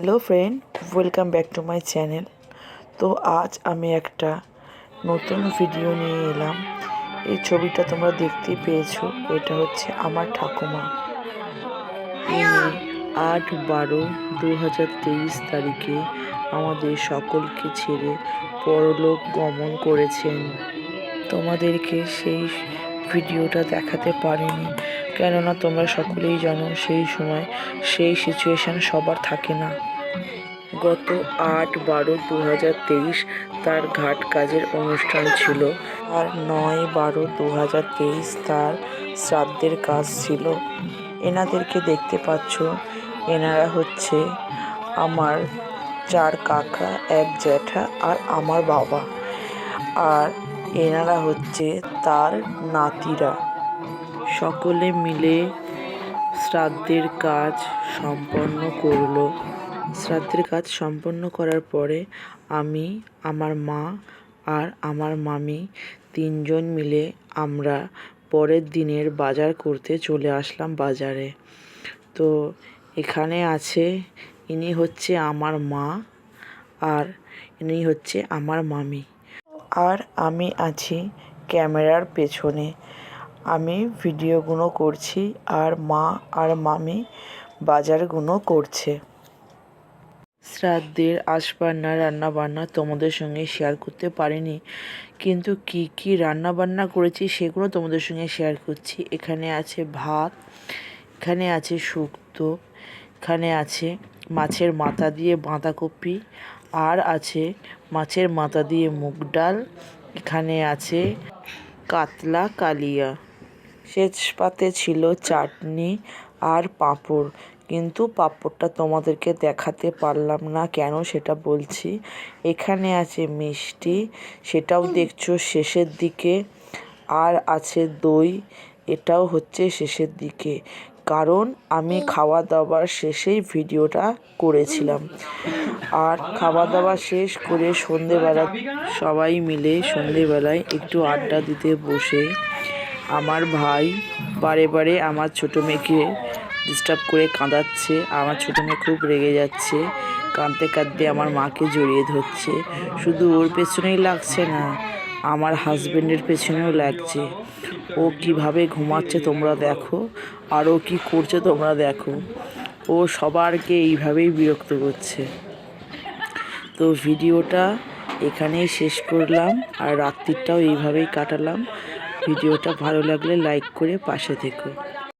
Hello friend, welcome back to my channel. তো আজ আমি একটা নতুন ভিডিও নিয়ে এলাম। এই ছবিটা তোমরা দেখতেই পেয়েছ, এটা হচ্ছে আমার ঠাকুমা। আট বারো দু হাজার তেইশ তারিখে আমাদের সকলকে ছেড়ে পরলোক গমন করেছেন। তোমাদেরকে সেই ভিডিওটা দেখাতে পারিনি। কেননা তোমরা সকলেই জানো, সেই সময় সেই সিচুয়েশান সবার থাকে না। গত আট বারো দু হাজার তেইশ তার ঘাট কাজের অনুষ্ঠান ছিল। আর নয় বারো দু হাজার তেইশ তার শ্রাদ্ধের কাজ ছিল। এনাদেরকে দেখতে পাচ্ছ, এনারা হচ্ছে আমার চার কাকা, এক জ্যাঠা আর আমার বাবা। আর এনারা হচ্ছে তার নাতিরা। সকলে মিলে শ্রাদ্ধের কাজ সম্পন্ন করল। শ্রাদ্ধের কাজ সম্পন্ন করার পরে আমি, আমার মা আর আমার মামি তিনজন মিলে আমরা পরের দিনের বাজার করতে চলে আসলাম বাজারে। তো এখানে আছে, ইনি হচ্ছে আমার মা আর ইনি হচ্ছে আমার মামি। আর আমি আছি ক্যামেরার পেছনে। আমি ভিডিওগুলো করছি আর মা আর মামি বাজারগুলো করছে। শ্রাদ্ধের আশবান্না রান্নাবান্না তোমাদের সঙ্গে শেয়ার করতে পারিনি। কিন্তু কি কি রান্না বান্না করেছি সেগুলো তোমাদের সঙ্গে শেয়ার করছি। এখানে আছে ভাত, এখানে আছে শুক্তো, এখানে আছে মাছের মাথা দিয়ে বাঁধাকপি আর আছে মাছের মাথা দিয়ে মুগ ডাল, এখানে আছে কাতলা কালিয়া। শেষ পাতে ছিল চাটনি আর পাঁপড়। কিন্তু পাঁপড়টা তোমাদেরকে দেখাতে পারলাম না কেন সেটা বলছি। এখানে আছে মিষ্টি, সেটাও দেখছ শেষের দিকে। আর আছে দই, এটাও হচ্ছে শেষের দিকে। কারণ আমি খাওয়া দাওয়ার শেষেই ভিডিওটা করেছিলাম। আর খাওয়া দাওয়া শেষ করে সন্ধেবেলা সবাই মিলে সন্ধেবেলায় একটু আড্ডা দিতে বসে আমার ভাই বারে বারে আমার ছোটো মেয়েকে ডিস্টার্ব করে কাঁদাচ্ছে, আমার ছোটো মেয়ে খুব রেগে যাচ্ছে, কাঁদতে কাঁদতে আমার মাকে জড়িয়ে ধরছে। শুধু ওর পেছনেই লাগছে না, আমার হাজব্যান্ডের পেছনেও লাগছে। ও কীভাবে ঘুমাচ্ছে তোমরা দেখো, আর ও কী করছে তোমরা দেখো। ও সবারকে এইভাবেই বিরক্ত করছে। তো ভিডিওটা এখানেই শেষ করলাম আর রাত্রিটাও এইভাবেই কাটালাম। ভিডিওটা ভালো লাগলে লাইক করে পাশে থেকো।